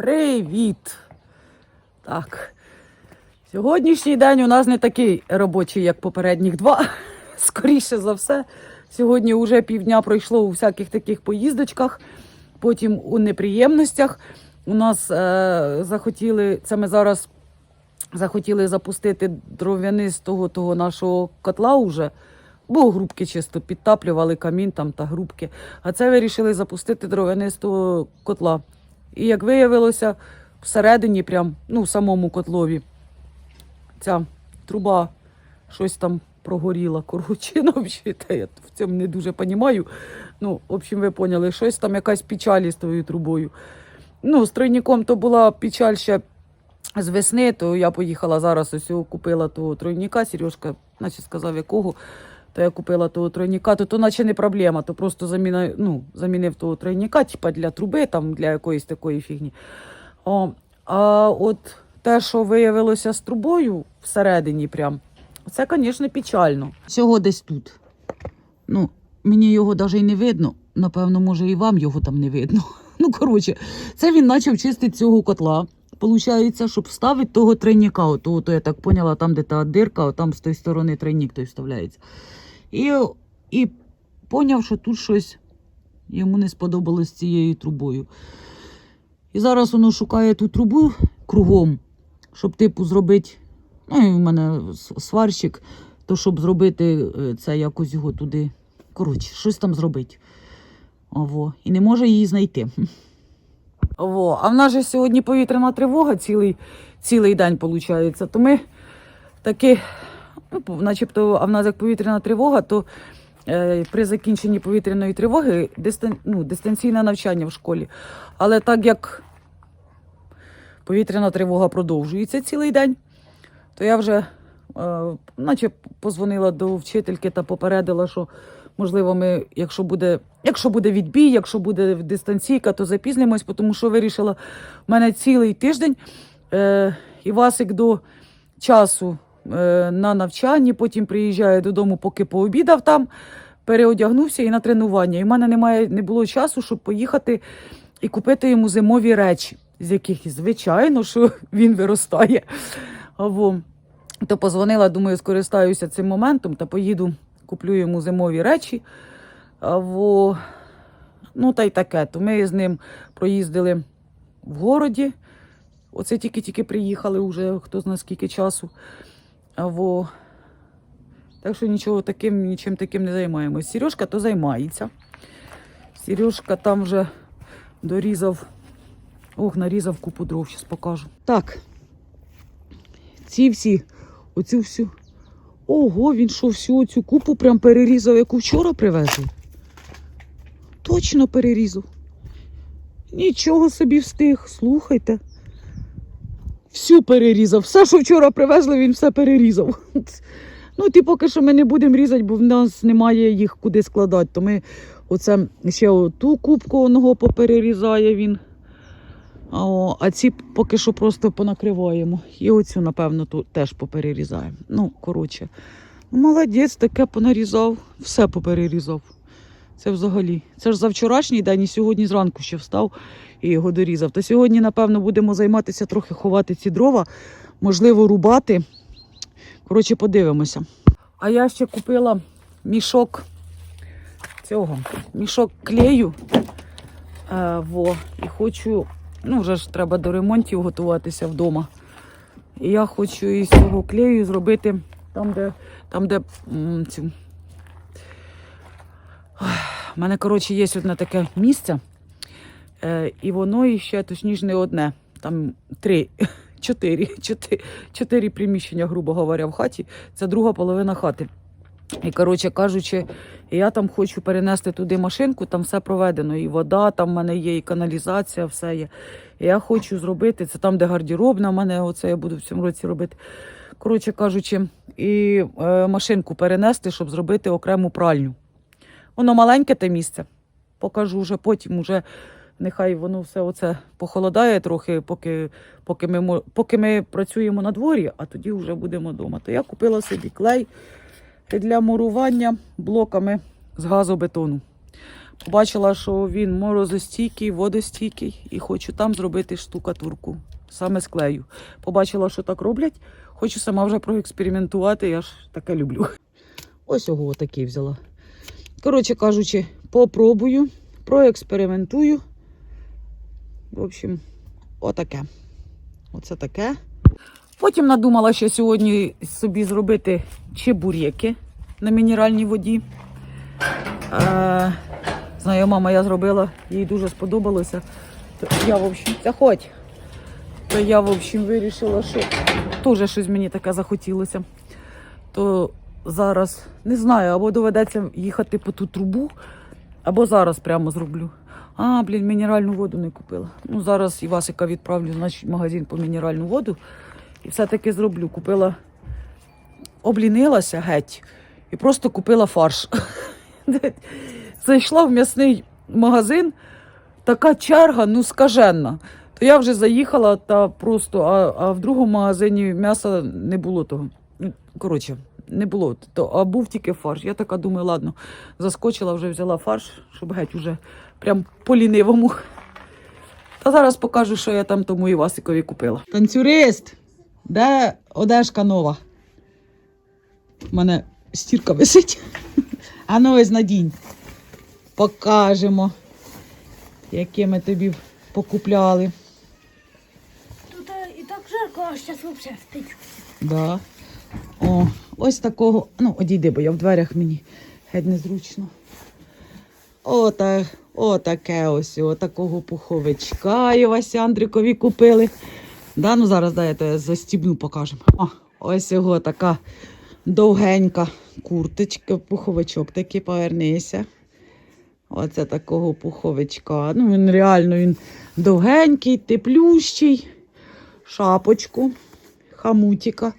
Привіт! Так. Сьогоднішній день у нас не такий робочий, як попередніх два. Скоріше за все. Сьогодні вже півдня пройшло у всяких таких поїздочках, потім у неприємностях. У нас е, захотіли, це ми зараз захотіли запустити дров'янистого того нашого котла уже, бо грубки чисто підтаплювали камін там та грубки. А це вирішили запустити дров'янистого котла. І як виявилося, всередині, прям, ну, в самому котлові, ця труба щось там прогоріла. Коротше, ну, взагалі, я в цьому не дуже розумію. Ну, в общем, ви поняли, щось там якась печаль з тою трубою. Ну, з тройником то була печаль ще з весни, то я поїхала зараз, ось купила того тройника, Сережка, наче сказав, якого. То я купила того тройника, то то наче не проблема, то просто заміна, ну, замінив того тройника, типа для труби, там, для якоїсь такої фігні. О, а от те, що виявилося з трубою всередині, прям, це, звісно, печально. Всього десь тут. Ну, мені його навіть і не видно. Напевно, може, і вам його там не видно. Ну, коротше, це він почав чистити цього котла. Получається, щоб вставити того тройника. То я так поняла, там, де та дирка, там з тої сторони тройник той вставляється. І, і поняв, що тут щось йому не сподобалось цією трубою. І зараз воно шукає ту трубу кругом, щоб, типу, зробити. Ну, і в мене сварщик, то щоб зробити е, це якось його туди. Коротше, щось там зробити. Ово. І не може її знайти. Ово. А в нас же сьогодні повітряна тривога цілий, цілий день, виходить. То ми таки, ну, начебто, а в нас як повітряна тривога, то е, при закінченні повітряної тривоги дистан, ну, дистанційне навчання в школі. Але так як повітряна тривога продовжується цілий день, то я вже е, наче позвонила до вчительки та попередила, що можливо, ми, якщо буде, якщо буде відбій, якщо буде дистанційка, то запізнимось, тому що вирішила в мене цілий тиждень е, Івасик до часу на навчанні, потім приїжджає додому, поки пообідав там, переодягнувся і на тренування. І в мене немає, не було часу, щоб поїхати і купити йому зимові речі, з яких, звичайно, що він виростає. Аво. То позвонила, думаю, скористаюся цим моментом та поїду, куплю йому зимові речі. Аво. Ну, та й таке. То ми з ним проїздили в городі. Оце тільки-тільки приїхали вже хто знає скільки часу. Аво. Так що нічого таким, нічим таким не займаємось. Сережка то займається. Сережка там вже дорізав. Ох, нарізав купу дров, зараз покажу. Так. Ці всі, оцю всю. Ого, він що, всю цю купу прям перерізав, яку вчора привезли. Точно перерізав. Нічого собі встиг, слухайте. Всю перерізав. Все, що вчора привезли, він все перерізав. Ну, ті поки що ми не будемо різати, бо в нас немає їх куди складати. То ми оце ще ту кубку оного поперерізає він. О, а ці поки що просто понакриваємо. І оцю, напевно, тут теж поперерізаємо. Ну, коротше. Ну, молодець, таке понарізав, все поперерізав. Це взагалі. Це ж за вчорашній день і сьогодні зранку ще встав і його дорізав. То сьогодні, напевно, будемо займатися трохи ховати ці дрова, можливо, рубати. Коротше, подивимося. А я ще купила мішок цього, мішок клею. Е, во, і хочу, ну вже ж треба до ремонтів готуватися вдома. І я хочу із цього клею зробити там, де, там, де м, цю. У мене, коротше, є одне таке місце, е, і воно іще, точніше, не одне. Там три, чотири, чотири, чотири приміщення, грубо говоря, в хаті. Це друга половина хати. І, коротше кажучи, я там хочу перенести туди машинку, там все проведено. І вода там в мене є, і каналізація, все є. І я хочу зробити, це там, де гардеробна в мене, оце я буду в цьому році робити. Коротше кажучи, і е, машинку перенести, щоб зробити окрему пральню. Воно маленьке те місце. Покажу вже потім, уже нехай воно все оце похолодає трохи, поки, поки, ми, поки ми працюємо на дворі, а тоді вже будемо вдома. То я купила собі клей для мурування блоками з газобетону. Побачила, що він морозостійкий, водостійкий, і хочу там зробити штукатурку саме з клею. Побачила, що так роблять. Хочу сама вже проекспериментувати, я ж таке люблю. Ось його такий взяла. Коротше кажучи, попробую, проекспериментую. В общем, отаке. Оце таке. Потім надумала, що сьогодні собі зробити чебуреки на мінеральній воді. Е, знайома моя зробила, їй дуже сподобалося. То я, в общем, заходь. То я, в общем, вирішила, що теж щось мені таке захотілося. То зараз не знаю, або доведеться їхати по ту трубу, або зараз прямо зроблю. А, блін, мінеральну воду не купила. Ну, зараз Івасика відправлю, значить, магазин по мінеральну воду. І все-таки зроблю. Купила, облінилася геть і просто купила фарш. Зайшла в м'ясний магазин, така черга, ну скаженна. То я вже заїхала та просто, а, а в другому магазині м'яса не було того. Ну, Коротше, не було. То, а був тільки фарш. Я така думаю, ладно, заскочила, вже взяла фарш, щоб геть уже прям по лінивому. Та зараз покажу, що я там тому Івасикові купила. Танцюрист! Де одежка нова? У мене стірка висить. А ну ось надінь. Покажемо, які ми тобі покупляли. Тут е, і так жарко, а зараз взагалі спить. Да. О, ось такого. Ну, одійди, бо я в дверях мені геть незручно. Ота, отаке ось, отакого пуховичка і Вася Андрикові купили. Да, ну зараз дай я застібну, покажемо. О, ось його така довгенька курточка, пуховичок такий, повернися. Оце такого пуховичка. Ну, він реально він довгенький, теплющий. Шапочку, хамутіка.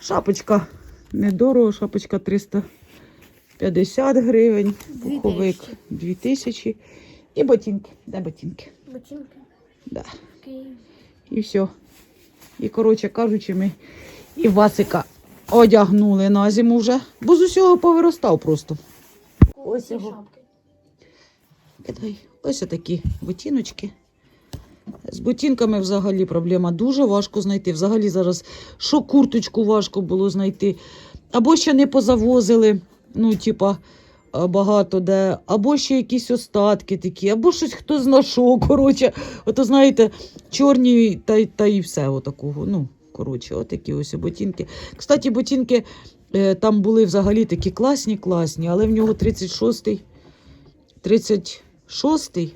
Шапочка недорого, шапочка 350 гривень, пуховик 2000 і ботинки. Де ботинки? Ботинки. Да. Київ. І все. І, коротше кажучи, ми і Васика одягнули на зиму вже, бо з усього повиростав просто. Ось його. Кидай. Ось такі ботиночки. З ботинками взагалі проблема дуже важко знайти. Взагалі зараз що курточку важко було знайти. Або ще не позавозили, ну, типа, багато де, або ще якісь остатки такі, або щось хто знайшов. Коротше, ото знаєте, чорні та, та і все отакого. Ну, коротше, отакі ось ботинки. Кстати, ботинки е, там були взагалі такі класні, класні, але в нього 36-й. 36-й,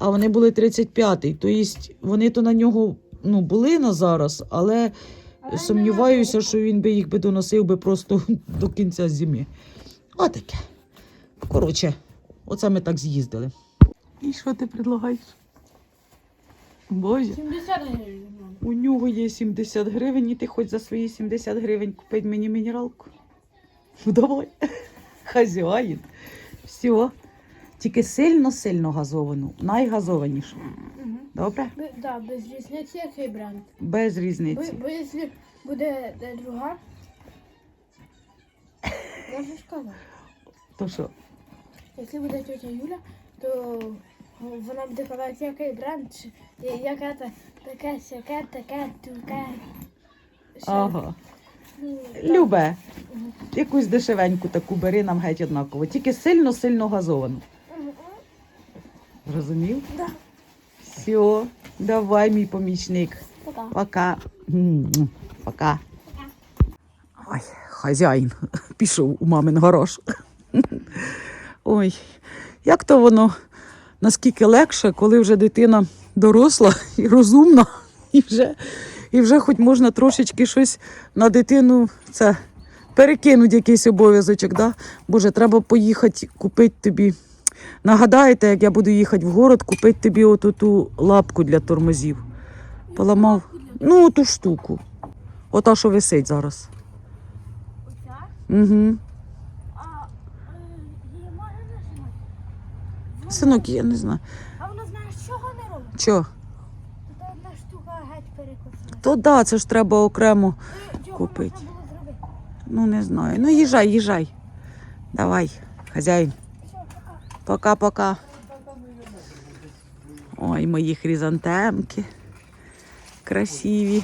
а вони були 35-й. Тобто вони то на нього ну, були на зараз, але Але сумніваюся, що він би їх би доносив би просто до кінця зими. Отаке. Коротше, оце ми так з'їздили. І що ти предлагаєш? Боже, 70 гривень. у нього є 70 гривень, і ти хоч за свої 70 гривень купить мені мінералку. Ну давай. Хазяїн. Все. Тільки сильно-сильно газовану, найгазованішу. Мгм. Добре? Бе- Да, без різниці який бренд. Без різниці. бо якщо буде е, друга, я вже. То що? Якщо буде тетя Юля, то вона буде казати, який бренд, чи я- яке та таке, сяке, таке, туке. Ага. ну. Любе. Якусь дешевеньку таку бери нам геть однаково. Тільки сильно-сильно газовану. Мгм. Розумів? Да. Все, давай, мій помічник. Пока. Пока. М, Пока. Ой, хазяїн пішов у мамин гараж. Ой, як то воно наскільки легше, коли вже дитина доросла і розумна, і вже, і вже хоч можна трошечки щось на дитину це перекинути якийсь обов'язочок. Да? Боже, треба поїхати купити тобі. Нагадаєте, як я буду їхати в город, купити тобі оту ту лапку для тормозів. Поламав. Ну, ту штуку. Ота, що висить зараз. Оця? Угу. А е, її можна нажимати? Синок, я не знаю. А вона знаєш, чого не робить? Тут одна штука геть перекосила. То да, це ж треба окремо. Чого можна було зробити? Ну, не знаю. Ну, їжджай, їжджай. Давай, хазяїн. Пока-пока. Ой, мої хризантемки. Красиві.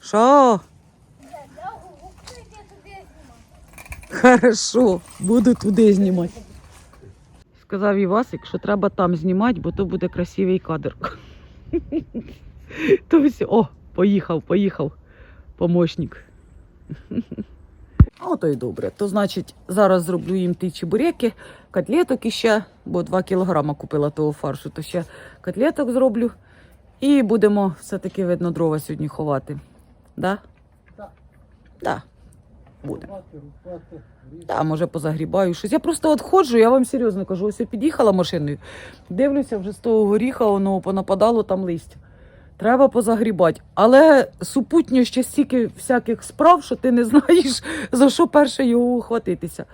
Що? Хорошо, буду туди знімати. Сказав Івасик, що треба там знімати, бо то буде красивий кадр. То все, о, поїхав, поїхав. Помощник. Ото й добре. То значить, зараз зроблю їм ті чебуреки, котлеток іще, бо 2 кілограма купила того фаршу, то ще котлеток зроблю. І будемо все-таки видно дрова сьогодні ховати. Да? Так. Да. Буде. Та, може, позагрібаю щось. Я просто от ходжу, я вам серйозно кажу, ось я під'їхала машиною, дивлюся, вже з того горіха воно понападало там листя. Треба позагрібати. Але супутньо ще стільки всяких справ, що ти не знаєш, за що перше його ухватитися.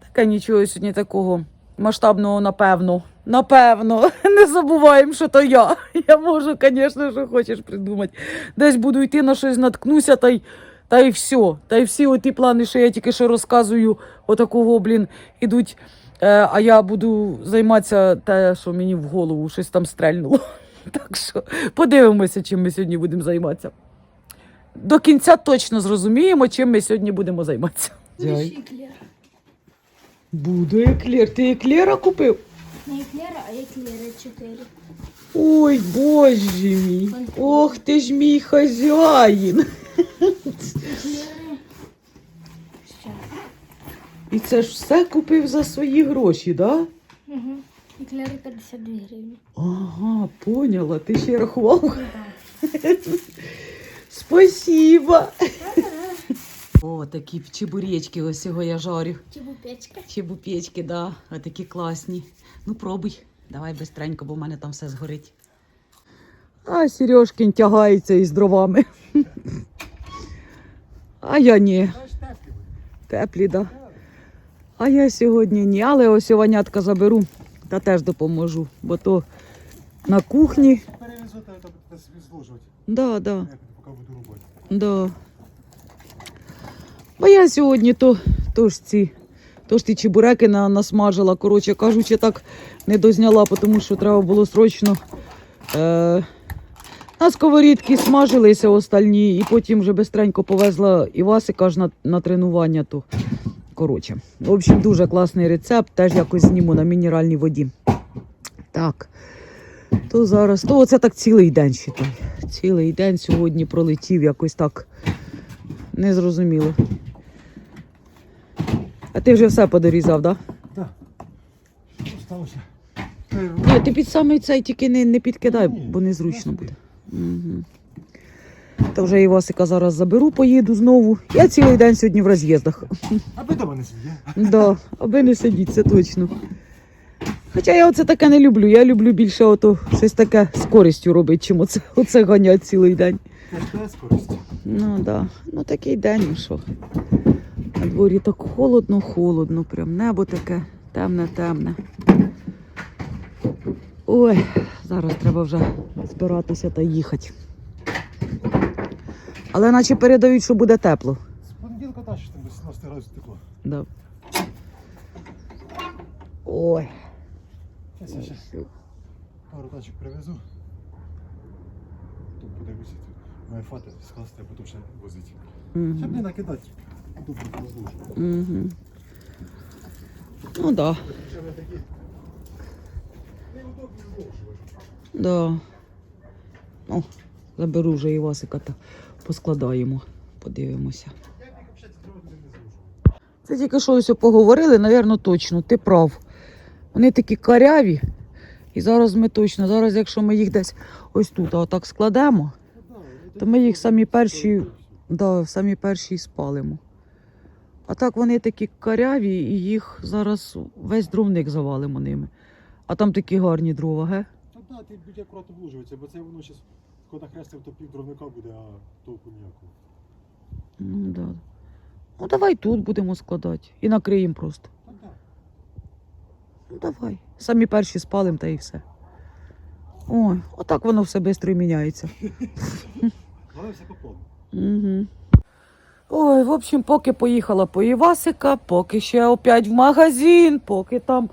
Таке нічого сьогодні такого масштабного, напевно. Напевно, не забуваємо, що то я. Я можу, звісно, що хочеш придумати. Десь буду йти на щось наткнуся, та й, та й все. Та й всі оті плани, що я тільки що розказую, отакого, блін, ідуть. Е, а я буду займатися те, що мені в голову щось там стрельнуло. Так що подивимося, чим ми сьогодні будемо займатися. До кінця точно зрозуміємо, чим ми сьогодні будемо займатися. Буде еклер. Буде еклер. Ти еклера купив? Не еклера, а еклери 4. Ой, боже мій. Ох ти ж мій хазяїн. І це ж все купив за свої гроші, да? Угу. Еклери 52 гривні. Ага, поняла. Ти ще рахував. Да. Спасибо. О, такі чебуречки ось його я жарю. Чебупечка. Чебупечки, да, а такі класні. Ну, пробуй. Давай бистренько, бо в мене там все згорить. А Сережкин тягається із дровами. А я ні. Теплі, да. А я сьогодні ні, але ось ванятка заберу та теж допоможу, бо то на кухні. Перевезу, та там буде собі зложувати. Да, да, Я поки буду робити. да. Бо я сьогодні то, то ж ці, то ж ті чебуреки на, насмажила, коротше кажучи, так не дозняла, тому що треба було срочно. Е, на сковорідки смажилися остальні, і потім вже бистренько повезла Івасика аж на, на тренування. То. Коротше, в общем, дуже класний рецепт, теж якось зніму на мінеральній воді. Так. То зараз, то оце так цілий день считай. Цілий день сьогодні пролетів якось так незрозуміло. А ти вже все подорізав, так? Так. Сталося? Да? Ні, ти під самий цей тільки не, не підкидай, бо незручно буде. Угу. Та вже Івасика зараз заберу, поїду знову. Я цілий день сьогодні в роз'їздах. Аби дома не сидів. Да, аби не сидіть, це точно. Хоча я оце таке не люблю. Я люблю більше ото щось таке з користю робити, чим оце, оце ганять цілий день. Теж з користю. Ну так. Да. Ну такий день, ну що. На дворі так холодно, холодно, прям небо таке темне, темне. Ой, зараз треба вже збиратися та їхати. Але наче передають, що буде тепло. З понеділка та що там до 17 градусів тепло. Да. Ой. Зараз я ще пару тачок привезу. Тут подивлюся. Має фати скласти, а потім ще возити. Щоб не накидати. Тут розлужу. Угу. Ну так. Да. О, заберу вже Івасика та поскладаємо. Подивимося. Я їх взагалі ці дрова не зложу. Це тільки що ось поговорили, напевно, точно, ти прав. Вони такі каряві. І зараз ми точно, зараз, якщо ми їх десь ось тут, а отак складемо, То ми їх самі перші- да, самі перші спалимо. А так вони такі каряві, і їх зараз весь дровник завалимо ними. А там такі гарні дрова, ге? Та да, ти будь акуратно влужується, бо це воно зараз, коли нахрестив, то пів дровника буде, а толку ніякого. Ну, да. ну давай тут будемо складати. І накриємо просто. Ну давай. Самі перші спалимо та і все. Ой, отак воно все швидко міняється. Але все по. Угу. Ой, в общем, поки поїхала по Івасика, поки ще опять в магазин, поки там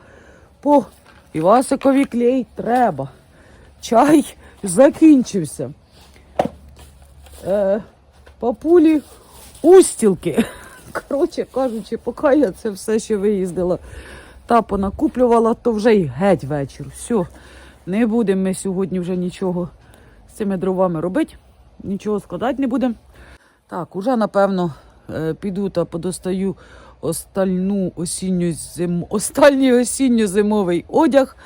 по Івасикові клей треба. Чай закінчився. Е, папулі устілки. Коротше кажучи, поки я це все ще виїздила та понакуплювала, то вже й геть вечір. Все, не будемо ми сьогодні вже нічого з цими дровами робити, нічого складати не будемо. Так, уже напевно е, піду та подостаю остальну осінню зим... останній осінньо-зимовий одяг.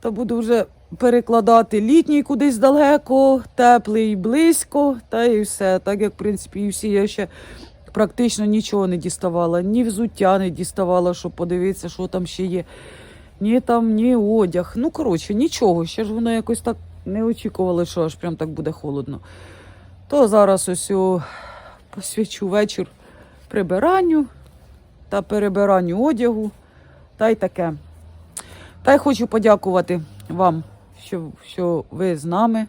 Та буду вже перекладати літній кудись далеко, теплий близько, та і все. Так як, в принципі, і всі я ще практично нічого не діставала, ні взуття не діставала, щоб подивитися, що там ще є. Ні там, ні одяг. Ну, коротше, нічого. Ще ж воно якось так не очікували, що аж прям так буде холодно. То зараз ось о, посвячу вечір прибиранню та перебиранню одягу, та й таке. Та й хочу подякувати вам, що, що ви з нами.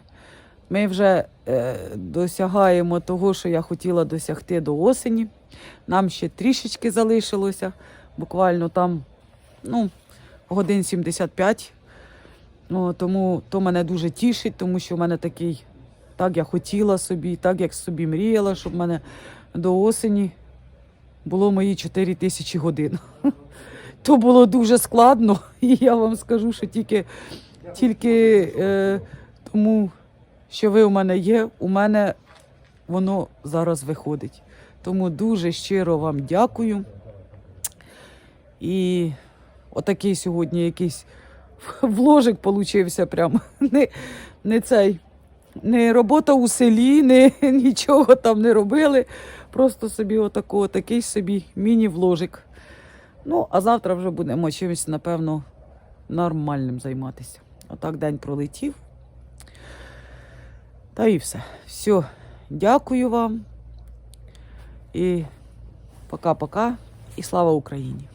Ми вже е, досягаємо того, що я хотіла досягти до осені. Нам ще трішечки залишилося, буквально там ну, годин 75. Ну, тому то мене дуже тішить, тому що в мене такий, так я хотіла собі, так як собі мріяла, щоб в мене до осені було мої 4 тисячі годин. То було дуже складно, і я вам скажу, що тільки, тільки е, тому, що ви у мене є, у мене воно зараз виходить. Тому дуже щиро вам дякую. І отакий сьогодні якийсь вложик получився прям. Не, не цей. Не робота у селі, не, нічого там не робили. Просто собі отако, такий собі міні-вложик. Ну, а завтра вже будемо чимось, напевно, нормальним займатися. Отак день пролетів. Та і все. Все. Дякую вам. І пока-пока. І слава Україні!